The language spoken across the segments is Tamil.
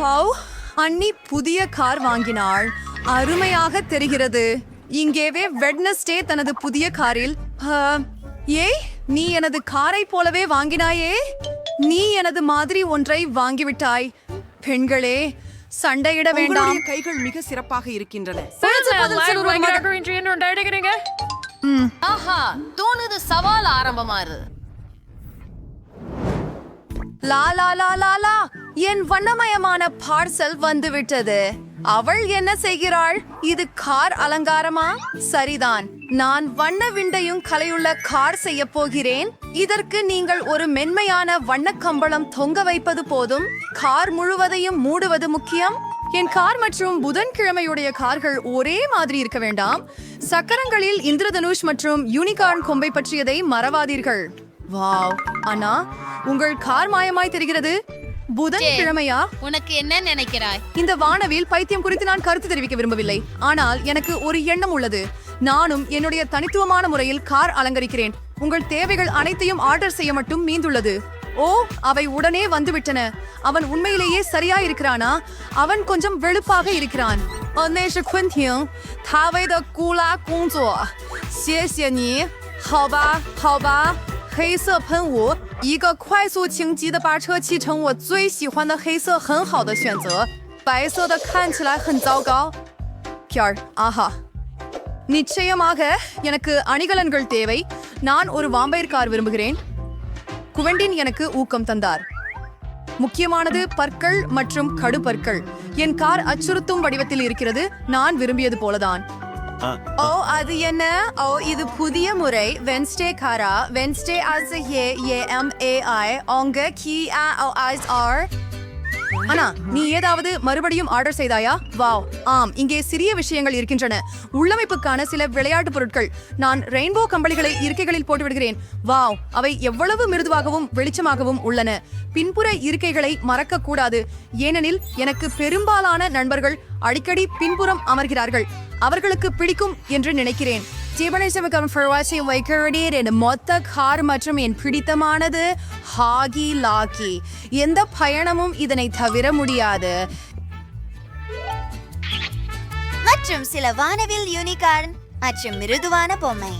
பாவ் அண்ணி புதிய கார் வாங்கினாள். அருமையாக தெரிகிறது. இங்கேவே வெட்னஸ்டே தனது புதிய காரில் ஏய் நீ எனது காரை போலவே வாங்கினாயே? நீ எனது மாதிரி ஒன்றை வாங்கிவிட்டாய். பெண்களே சண்டையிட வேண்டாம். கைகள் மிக சிறப்பாக இருக்கின்றன. ஆஹா தோணுது சவால் ஆரம்பமாறு. லா லா லா லா லா. என் வண்ணமயமான பார்சல் வந்துவிட்டது. அவள் என்ன செய்கிறாள்? இது கார் அலங்காரமா? சரிதான். நான் வண்ண விண்டையும் கலையுள்ள கார் செய்ய போகிறேன். இதற்கு நீங்கள் ஒரு மென்மையான வண்ண கம்பளம் தொங்க வைப்பது போதும். கார் முழுவதையும் மூடுவது முக்கியம். என் கார் மற்றும் புதன்கிழமையுடைய கார்கள் ஒரே மாதிரி இருக்க வேண்டாம். சக்கரங்களில் இந்திரதனுஷ் மற்றும் யூனிகார்ன் கொம்பை பற்றியதை மறவாதீர்கள். வாவ் அண்ணா உங்கள் கார் மாயமாய் தெரிகிறது. புதன்கிழமையா உனக்கு என்ன நினைக்கிறாய் இந்த வானவில் பைத்தியம் குறித்து நான் கருத்து தெரிவிக்க விரும்பவில்லை ஆனால் எனக்கு ஒரு எண்ணம் உள்ளது நானும் என்னுடைய தனித்துவமான முறையில் கார் அலங்கரிக்கிறேன் உங்கள் தேவைகள் அனைத்தையும் ஆர்டர் செய்ய மட்டும் மீந்துள்ளது ஓ அவை உடனே வந்துவிட்டன அவன் உண்மையிலேயே சரியா இருக்கிறானா அவன் கொஞ்சம் வெளுப்பாக இருக்கிறான் 哦，那是昆汀，他为的古拉工作，谢谢你，好吧，好吧。黑色喷雾， 一个快速轻击的把车漆成我最喜欢的黑色，很好的选择。白色的看起来很糟糕。பியார் ஆஹா நிச்சயமாக எனக்கு அணிகலன்கள் தேவை நான் ஒரு வாம்பயர் கார் விரும்புகிறேன் குவெண்டின் எனக்கு ஊக்கம் தந்தார் முக்கியமானது பற்கள் மற்றும் கடுபற்கள் என் கார் அச்சுறுத்தும் வடிவத்தில் இருக்கிறது நான் விரும்பியது போலதான் ஓ அது என்ன? ஓ இது புதிய முறை. வென்ஸ்டே காரா Wednesday as A A M A I அவங்க கி ஆ ஓ ஐஸ் ஆர் அண்ணா நீ ஏதாவது மறுபடியும் ஆர்டர் செய்தாயா? வாவ் ஆம் இங்கே சிறிய விஷயங்கள் இருக்கின்றன. உள்ளமைப்புக்கான சில விளையாட்டு பொருட்கள். நான் ரெயின்போ கம்பளிகளை இருக்கைகளில் போட்டுவிடுகிறேன். வாவ் அவை எவ்வளவு மிருதுவாகவும் வெளிச்சமாகவும் உள்ளன. பின்புற இருக்கைகளை மறக்க கூடாது ஏனெனில் எனக்கு பெரும்பாலான நண்பர்கள் அடிக்கடி பின்புறம் அமர்கிறார்கள். அவர்களுக்கு பிடிக்கும் என்று நினைக்கிறேன். ஜீவனேசமுகம் ஃபர்வாசி வைக்கிறீர் என் மொத்த கார் மற்றும் என் பிடித்தமானது ஹாகி லாகி எந்த பயணமும் இதனை தவிர முடியாது. மற்றும் சில வானவில் யூனிகார்ன் மற்றும் மிருதுவான பொம்மை.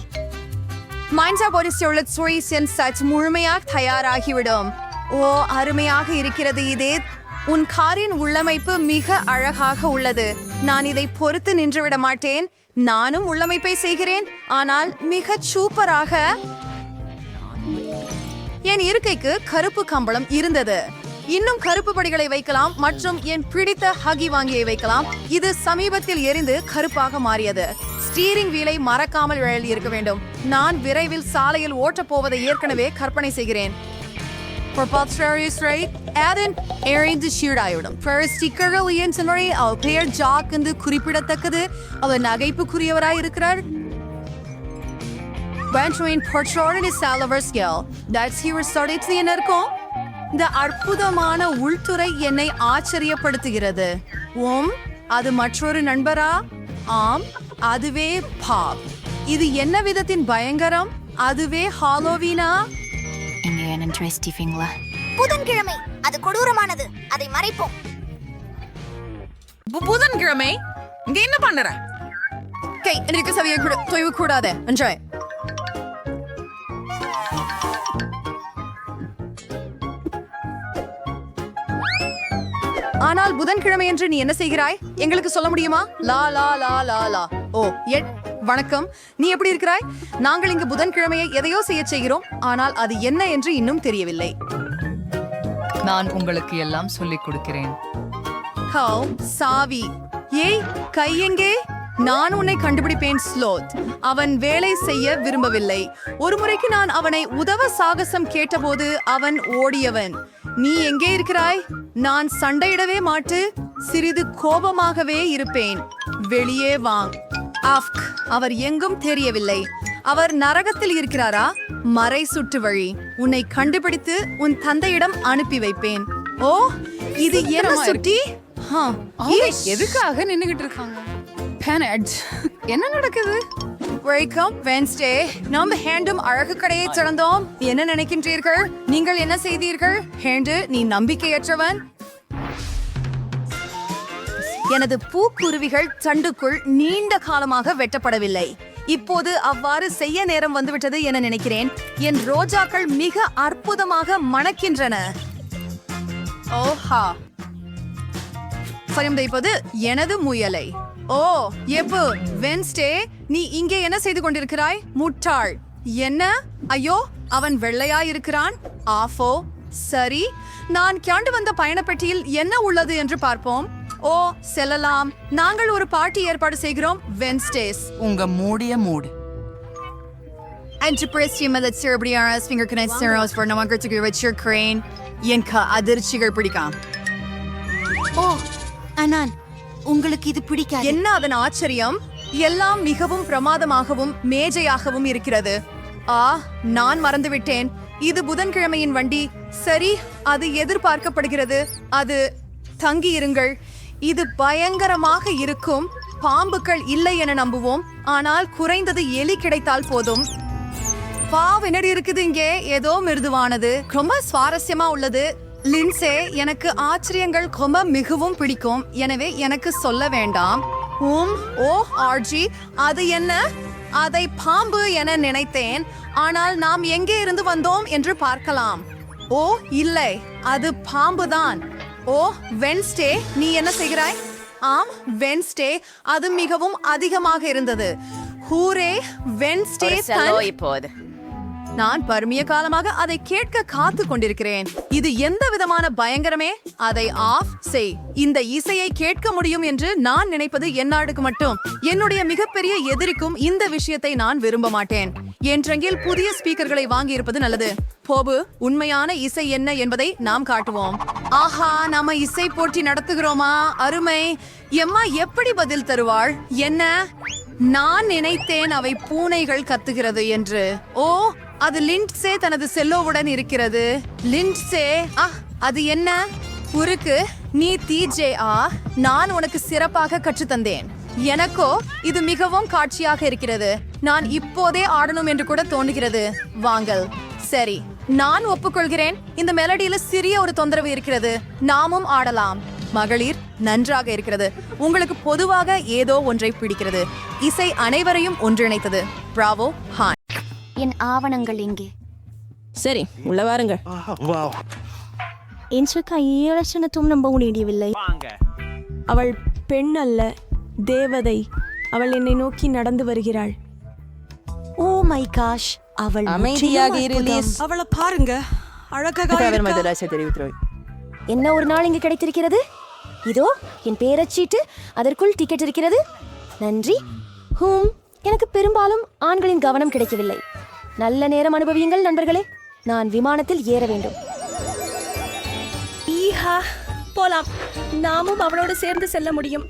மைன்ஸா பொரிசுள்ள சுவைசன் சச் முழுமையாக தயாராகிவிடும். ஓ அருமையாக இருக்கிறது இதே. உன் காரின் உள்ளமைப்பு மிக அழகாக உள்ளது. நான் இதை பொறுத்து நின்றுவிட மாட்டேன். நானும் உள்ளமைப்பை செய்கிறேன். ஆனால் மிக சூப்பராக என் இருக்கைக்கு கருப்பு கம்பளம் இருந்தது. இன்னும் கருப்பு படிகளை வைக்கலாம் மற்றும் என் பிடித்த ஹகி வாங்கியை வைக்கலாம். இது சமீபத்தில் எரிந்து கருப்பாக மாறியது. ஸ்டீரிங் வீலை மறக்காமல் இருக்க வேண்டும். நான் விரைவில் சாலையில் ஓட்டப் போவதை ஏற்கனவே கற்பனை செய்கிறேன். எரிந்து ஷீடாயிடும் ஸ்டிக்கர்கள் ஏன் சொன்னே அவர் பெயர் ஜாக் என்று குறிப்பிடத்தக்கது அவர் நகைப்புக்குரியவராய் இருக்கிறார். Benjamin Portrait is Salivers Gill. That's he started என்ன இருக்கும் இந்த அற்புதமான உள்துறை என்னை ஆச்சரியப்படுத்துகிறது ஓம் அது மற்றொரு நண்பரா ஆம் அதுவே பாப் இது என்ன விதத்தின் பயங்கரம் அதுவே ஹாலோவீனா இங்க என்ன ட்ரெஸ்டிஃபிங்களா புதன்கிழமை. அது கொடூரமானது. அதை மறைப்போம். பு- புதன்கிழமை? இங்க என்ன பண்ணுற? கை எனக்கு சவிய கூட தொய்வு கூடாது. என்ஜாய் ஆனால் புதன்கிழமை என்று நீ என்ன செய்கிறாய்? எங்களுக்கு சொல்ல முடியுமா? லா லா லா லா லா. ஓ எட் வணக்கம். நீ எப்படி இருக்கிறாய்? நாங்கள் இங்கு புதன்கிழமையை எதையோ செய்ய செய்கிறோம். ஆனால் அது என்ன என்று இன்னும் தெரியவில்லை. நான் உங்களுக்கு எல்லாம் சொல்லிக் கொடுக்கிறேன். ஹவ் சாவி. ஏய் கை எங்கே? நான் உன்னை கண்டுபிடிப்பேன் ஸ்லோத். அவன் வேலை செய்ய விரும்பவில்லை. ஒரு முறைக்கு நான் அவனை உதவ சாகசம் கேட்டபோது அவன் ஓடியவன். நீ எங்கே இருக்கிறாய்? நான் சண்டையிடவே மாட்டு சிறிது கோபமாகவே இருப்பேன். வெளியே வாங் ஆஃப்க். அவர் எங்கும் தெரியவில்லை. அவர் நரகத்தில் இருக்கிறாரா? மறை சுட்டு வழி. உன்னை கண்டுபிடித்து உன் தந்தையிடம் அனுப்பி வைப்பேன். ஓ இது என்ன சுட்டி. எதுக்காக நின்னுகிட்டு இருக்காங்க. என்ன நடக்குது? வெல்கம் வென்ஸ்டே நாம் ஹேண்டும் அழகு கடையை திறந்தோம். என்ன நினைக்கின்றீர்கள்? நீங்கள் என்ன செய்தீர்கள்? ஹேண்டு நீ நம்பிக்கையற்றவன். எனது பூக்குருவிகள் சண்டுக்குள் நீண்ட காலமாக வெட்டப்படவில்லை. இப்போது அவ்வாறு செய்ய நேரம் வந்துவிட்டது என நினைக்கிறேன். என் ரோஜாக்கள் மிக அற்புதமாக மணக்கின்றன. ஓஹா. பரிந்துரைப்பது எனது முயலை. ஓ எப்பு வென்ஸ்டே நீ இங்கே என்ன செய்து கொண்டிருக்கிறாய்? முட்டாள். என்ன? ஐயோ அவன் வெள்ளையா இருக்கிறான் ஆஃபோ சரி. நான் கேண்டு வந்த பயணப்பெட்டியில் என்ன உள்ளது என்று பார்ப்போம். ஓ செல்லலாம். நாங்கள் ஒரு பார்ட்டி ஏற்பாடு செய்கிறோம். வென்ஸ்டேஸ் உங்க மூடிய மூடு. ஃபிங்கர் கனெக்ட் செரோஸ் ஃபார் நமக்கு வச்சிருக்கிறேன் எனக்கு அதிர்ச்சிகள் பிடிக்காம் ஓ உங்களுக்கு இது பிடிக்காது. என்ன அதன் ஆச்சரியம் எல்லாம் மிகவும் பிரமாதமாகவும் மேஜையாகவும் இருக்கிறது ஆ நான் மறந்துவிட்டேன் இது புதன்கிழமையின் வண்டி சரி அது எதிர்பார்க்கப்படுகிறது அது தங்கி இருங்கள் இது பயங்கரமாக இருக்கும். பாம்புகள் இல்லை என நம்புவோம். ஆனால் குறைந்தது எலி கிடைத்தால் போதும். வாவ் என்னடி இருக்குது இங்கே. ஏதோ மிருதுவானது. ரொம்ப சுவாரஸ்யமா உள்ளது. லின்சே எனக்கு ஆச்சரியங்கள் ரொம்ப மிகவும் பிடிக்கும். எனவே எனக்கு சொல்ல வேண்டாம். உம் ஓ ஆர்ஜி அது என்ன? அதை பாம்பு என நினைத்தேன். ஆனால் நாம் எங்கே இருந்து வந்தோம் என்று பார்க்கலாம். ஓ இல்லை. அது பாம்புதான். ஓ வென்ஸ்டே நீ என்ன செய்கிறாய்? ஆம் வென்ஸ்டே அது மிகவும் அதிகமாக இருந்தது. ஹூரே வென்ஸ்டே இப்போது. நான் பருமிய காலமாக அதை கேட்க காத்து கொண்டிருக்கிறேன். இது எந்த விதமான பயங்கரமே? அதை ஆஃப் செய். இந்த இசையை கேட்க முடியும் என்று நான் நினைப்பது என்னாடுக்கு மட்டும். என்னுடைய மிகப்பெரிய எதிரிக்கும் இந்த விஷயத்தை நான் விரும்ப மாட்டேன். என்றெங்கில் புதிய ஸ்பீக்கர்களை வாங்கி இருப்பது நல்லது. போபு உண்மையான இசை என்ன என்பதை நாம் காட்டுவோம். ஆஹா நாம இசை போட்டி நடத்துகிறோமா? அருமை. எம்மா எப்படி பதில் தருவாள்? என்ன? நான் நினைத்தேன் அவை பூனைகள் கத்துகிறது என்று. ஓ அது லிண்ட்ஸே தனது செல்லோவுடன் இருக்கிறது. லிண்ட்ஸே ஆ அது என்ன? உருக்கு நீ தீஜே ஆ நான் உனக்கு சிறப்பாக கற்றுத்தந்தேன். எனக்கோ இது மிகவும் காட்சியாக இருக்கிறது. நான் இப்போதே ஆடணும் என்று கூட தோணுகிறது. வாங்கல். சரி நான் ஒப்புக்கொள்கிறேன். இந்த மெலடியில சிறிய ஒரு தொந்தரவு இருக்கிறது. நாமும் ஆடலாம். மகளிர் நன்றாக இருக்கிறது. உங்களுக்கு பொதுவாக ஏதோ ஒன்றை பிடிக்கிறது. இசை அனைவரையும் ஒன்றிணைத்தது. பிராவோ ஹான் என் ஆவணங்கள் எங்கே சரி உள்ள வாருங்க. என்று கையலட்சணத்தும் நம்ப முடியவில்லை. அவள் பெண் அல்ல தேவதை. அவள் என்னை நோக்கி நடந்து வருகிறாள். மை காஷ் அவள் அமைதியாக அவளை பாருங்க. அழகாக தவிர மதராசை தெரிவித்துறோம் என்ன ஒரு நாள் இங்கு கிடைத்திருக்கிறது? இதோ என் பேரச்சீட்டு அதற்குள் டிக்கெட் இருக்கிறது. நன்றி. ஹூம் எனக்கு பெரும்பாலும் ஆண்களின் கவனம் கிடைக்கவில்லை. நல்ல நேரம் அனுபவியுங்கள் நண்பர்களே. நான் விமானத்தில் ஏற வேண்டும். ஈஹா போலாம். நாமும் அவளோடு சேர்ந்து செல்ல முடியும்.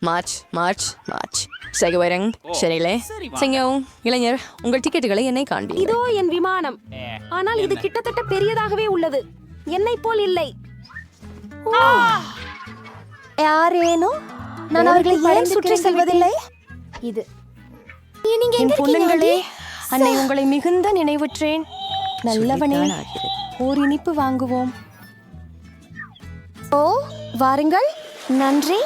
மார்ச் மார்ச் மார்ச் சகவரங் சரியிலே சிங்கம் இளைஞர் உங்கள் டிக்கெட்டுகளை என்னை காண்பி இதோ என் விமானம். ஆனால் இது கிட்டத்தட்ட பெரியதாகவே உள்ளது. என்னை போல் இல்லை. ஓ. யாரேனோ? நான் அவர்களை ஏன் சுற்றி செல்வதில்லை? இது. நீங்க எங்க பொண்ணுங்களே அன்னை உங்களை மிகுந்த நினைவுற்றேன். நல்லவனே ஓர் இனிப்பு வாங்குவோம். ஓ வாருங்கள். நன்றி.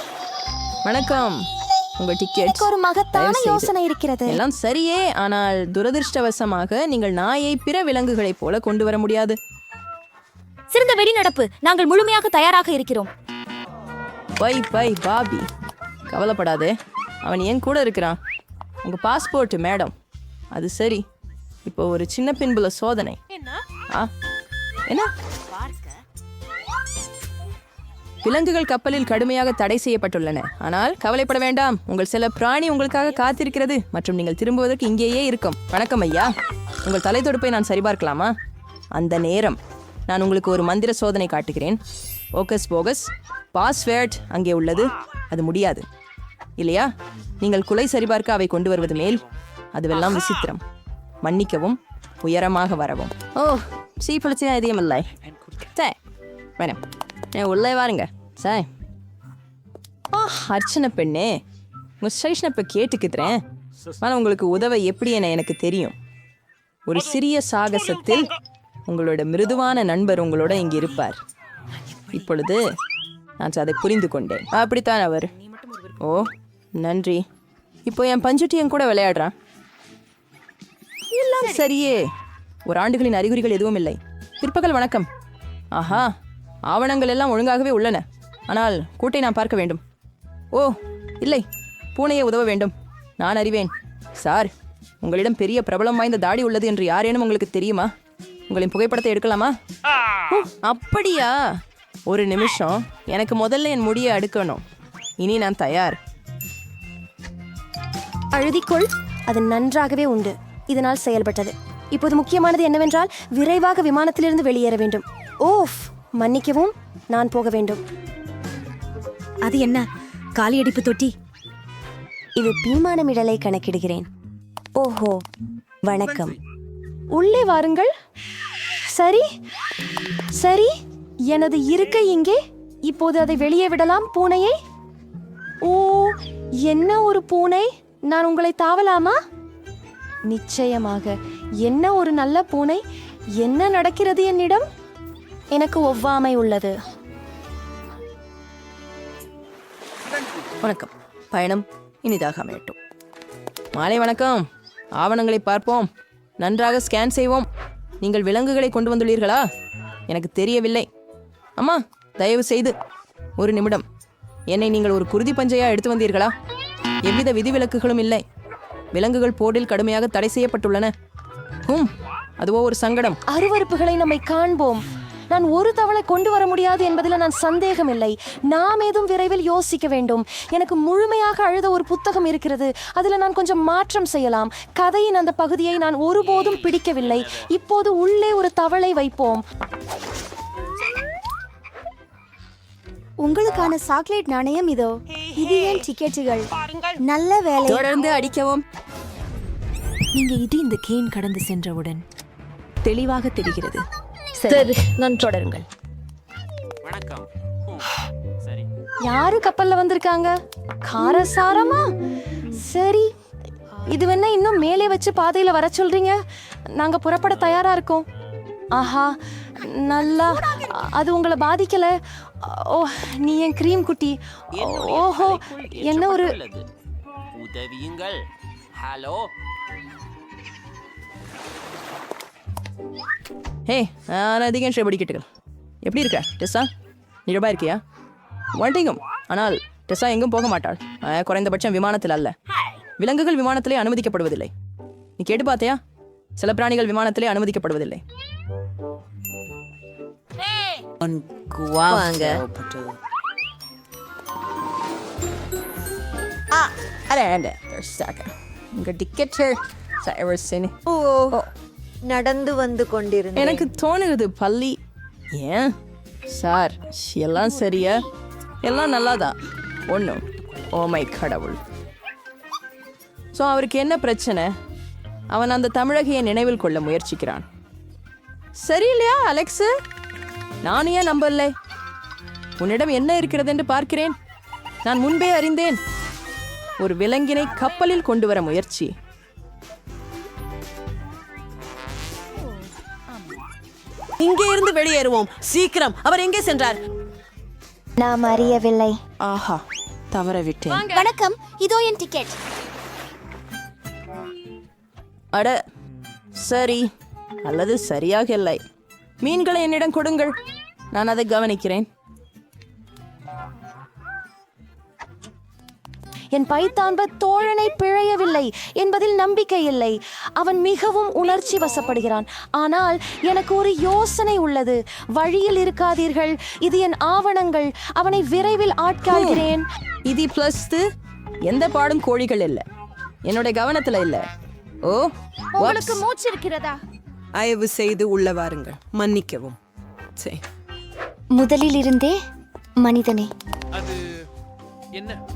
வணக்கம். உங்கள் டிக்கெட் ஒரு மகத்தான. யோசனை இருக்கிறது. எல்லாம் சரியே ஆனால் துரதிர்ஷ்டவசமாக நீங்கள் நாயை பிற விலங்குகளைப் போல கொண்டு வர முடியாது. சிறந்த வெளிநடப்பு. நாங்கள் முழுமையாக தயாராக இருக்கிறோம். Bye bye Bobby. கவலைப்படாதே. அவன் என் கூட இருக்கிறான். உங்க பாஸ்போர்ட் மேடம். அது சரி. இப்போ ஒரு சின்ன பின்புல சோதனை. ஆ? என்ன? விலங்குகள் கப்பலில் கடுமையாக தடை செய்யப்பட்டுள்ளன. ஆனால் கவலைப்பட வேண்டாம். உங்கள் சில பிராணி உங்களுக்காக காத்திருக்கிறது மற்றும் நீங்கள் திரும்புவதற்கு இங்கேயே இருக்கும். வணக்கம் ஐயா. உங்கள் தலை தொடுப்பை நான் சரிபார்க்கலாமா? அந்த நேரம். நான் உங்களுக்கு ஒரு மந்திர சோதனை காட்டுகிறேன். ஓகஸ் போகஸ் பாஸ்வேர்ட் அங்கே உள்ளது. அது முடியாது. இல்லையா? நீங்கள் குலை சரிபார்க்க அவை கொண்டு வருவது மேல். அதுவெல்லாம் விசித்திரம். மன்னிக்கவும் உயரமாக வரவும். ஓ சீ பிரச்சனை எதையும் இல்லை சே வேணாம் உள்ளே வாருங்க. சாய் ஆ அர்ச்சனை பெண்ணே. உங்கள் ஸ்டேஷனை இப்போ கேட்டுக்குதுறேன் ஆனால் உங்களுக்கு உதவ எப்படி என எனக்கு தெரியும். ஒரு சிறிய சாகசத்தில் உங்களோட மிருதுவான நண்பர் உங்களோட இங்கே இருப்பார். இப்பொழுது நான் அதை புரிந்து கொண்டேன். அப்படித்தான் அவர். ஓ நன்றி. இப்போ என் பஞ்சுட்டி என் கூட விளையாடுறான். எல்லாம் சரியே. ஒரு ஆண்டுகளின் அறிகுறிகள் எதுவும் இல்லை. பிற்பகல் வணக்கம். ஆஹா ஆவணங்கள் எல்லாம் ஒழுங்காகவே உள்ளன. ஆனால் கூட்டை நான் பார்க்க வேண்டும். ஓ இல்லை. பூனையை உதவ வேண்டும். நான் அறிவேன். சார் உங்களிடம் பெரிய பிரபலம் வாய்ந்த தாடி உள்ளது என்று யாரேனும் உங்களுக்கு தெரியுமா? உங்களின் புகைப்படத்தை எடுக்கலாமா? அப்படியா? ஒரு நிமிஷம். எனக்கு முதல்ல என் முடியை அடுக்கணும். இனி நான் தயார். அழுதிக்கொள். அது நன்றாகவே உண்டு. இதனால் செயல்பட்டது. இப்போது முக்கியமானது என்னவென்றால் விரைவாக விமானத்திலிருந்து வெளியேற வேண்டும். ஓஃப் மன்னிக்கவும். நான் போக வேண்டும். அது என்ன? காலியடிப்பு தொட்டி? இது பீமானமிடலை கணக்கிடுகிறேன். ஓஹோ வணக்கம். உள்ளே வாருங்கள். சரி சரி எனது இருக்கை இங்கே. இப்போது அதை வெளியே விடலாம் பூனையை. ஓ என்ன ஒரு பூனை? நான் உங்களை தாவலாமா? நிச்சயமாக என்ன ஒரு நல்ல பூனை? என்ன நடக்கிறது என்னிடம்? எனக்கு ஒவ்வாமை உள்ளது. வணக்கம். பயணம் இனிதாக அமையட்டும். மாலை வணக்கம். ஆவணங்களை பார்ப்போம். நன்றாக ஸ்கேன் செய்வோம். நீங்கள் விலங்குகளை கொண்டு வந்துள்ளீர்களா? எனக்கு தெரியவில்லை. அம்மா தயவு செய்து ஒரு நிமிடம். என்னை நீங்கள் ஒரு குருதி பஞ்சையா எடுத்து வந்தீர்களா? எவ்வித விதிவிலக்குகளும் இல்லை. விலங்குகள் போர்டில் கடுமையாக தடை செய்யப்பட்டுள்ளன. ஹும் அதுவோ ஒரு சங்கடம். அருவருப்புகளை நம்மை காண்போம். நான் ஒரு தவளை கொண்டு வர முடியாது என்பதில் நான் சந்தேகம் இல்லை நாம் ஏதும் விரைவில் யோசிக்க வேண்டும். எனக்கு முழுமையாக அழுத ஒரு புத்தகம் இருக்கிறது. அதில் நான் கொஞ்சம் மாற்றம் செய்யலாம். கதையின் அந்த பகுதியை நான் ஒருபோதும் பிடிக்கவில்லை. இப்போது உள்ளே ஒரு தவளை வைப்போம். உங்களுக்கான சாக்லேட் நாணயம் இதோ. இது ஏன் டிக்கெட்டுகள்? நல்ல வேலை. தொடர்ந்து அடிக்கவும். நீங்க இது இந்த கேன் கடந்து சென்றவுடன் தெளிவாக தெரிகிறது. சரி. நான் தொடருங்கள். யாரு கப்பல்ல வந்திருக்காங்க? காரசாரமா? சரி. இது வேணா இன்னும் மேலே வச்சு பாதையில வர சொல்றீங்க. நாங்க புறப்பட தயாரா இருக்கோம். ஆஹா நல்லா. அது உங்களை பாதிக்கல. ஓ நீ என் க்ரீம் குட்டி. ஓஹோ என்ன ஒரு உதவியுங்கள். ஹலோ? ஹே நான் அதிகம் ஷெபடிக்கட்டுகள் எப்படி இருக்க டெஸ்ஸா? நிழபா இருக்கியா? வந்துட்டீங்க ஆனால் டெஸ்ஸா எங்கும் போக மாட்டாள். குறைந்தபட்சம் விமானத்தில் அல்ல. விலங்குகள் விமானத்திலே அனுமதிக்கப்படுவதில்லை. நீ கேட்டு பார்த்தியா? சில பிராணிகள் விமானத்திலே அனுமதிக்கப்படுவதில்லை. அட அட டிக்கெட்டு சரி ஓ. நடந்து வந்து கொண்டிருந்தேன். எனக்கு தோணுது பள்ளி ஏன்? சார் எல்லாம் சரியா? எல்லாம் நல்லாதான். ஒன்றும் ஓமை கடவுள். ஸோ அவருக்கு என்ன பிரச்சனை? அவன் அந்த தமிழகையை நினைவில் கொள்ள முயற்சிக்கிறான். சரியில்லையா அலெக்ஸு? நான் ஏன் நம்பல? உன்னிடம் என்ன இருக்கிறது என்று பார்க்கிறேன். நான் முன்பே அறிந்தேன். ஒரு விலங்கினை கப்பலில் கொண்டு வர முயற்சி. இங்கே இருந்து வெளியேறுவோம். சீக்கிரம். அவர் எங்கே சென்றார்? நாம் அறியவில்லை. ஆஹா தவற விட்டேன். வணக்கம். இதோ என் டிக்கெட். அட சரி. அல்லது சரியாக இல்லை. மீன்களை என்னிடம் கொடுங்கள். நான் அதை கவனிக்கிறேன். என் பைத்தான்ப தோழனை பிழையவில்லை என்பதில் நம்பிக்கை இல்லை. அவன் மிகவும் உணர்ச்சி வசப்படுகிறான். ஆனால் எனக்கு ஒரு யோசனை உள்ளது. வழியில் இருக்காதீர்கள். இது என் ஆவணங்கள். அவனை விரைவில் ஆட்காள்கிறேன். இது பிளஸ் எந்த பாடும் கோழிகள் இல்லை. என்னுடைய கவனத்துல இல்ல. ஓ உங்களுக்கு மூச்சு இருக்கிறதா? தயவு செய்து உள்ள வாருங்கள். மன்னிக்கவும். சரி முதலில் இருந்தே மனிதனே.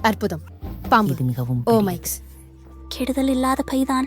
அற்புதம். பாம்பு. இது மிகவும் ஓ மைக்ஸ். கெடுதல் இல்லாத பைதான்.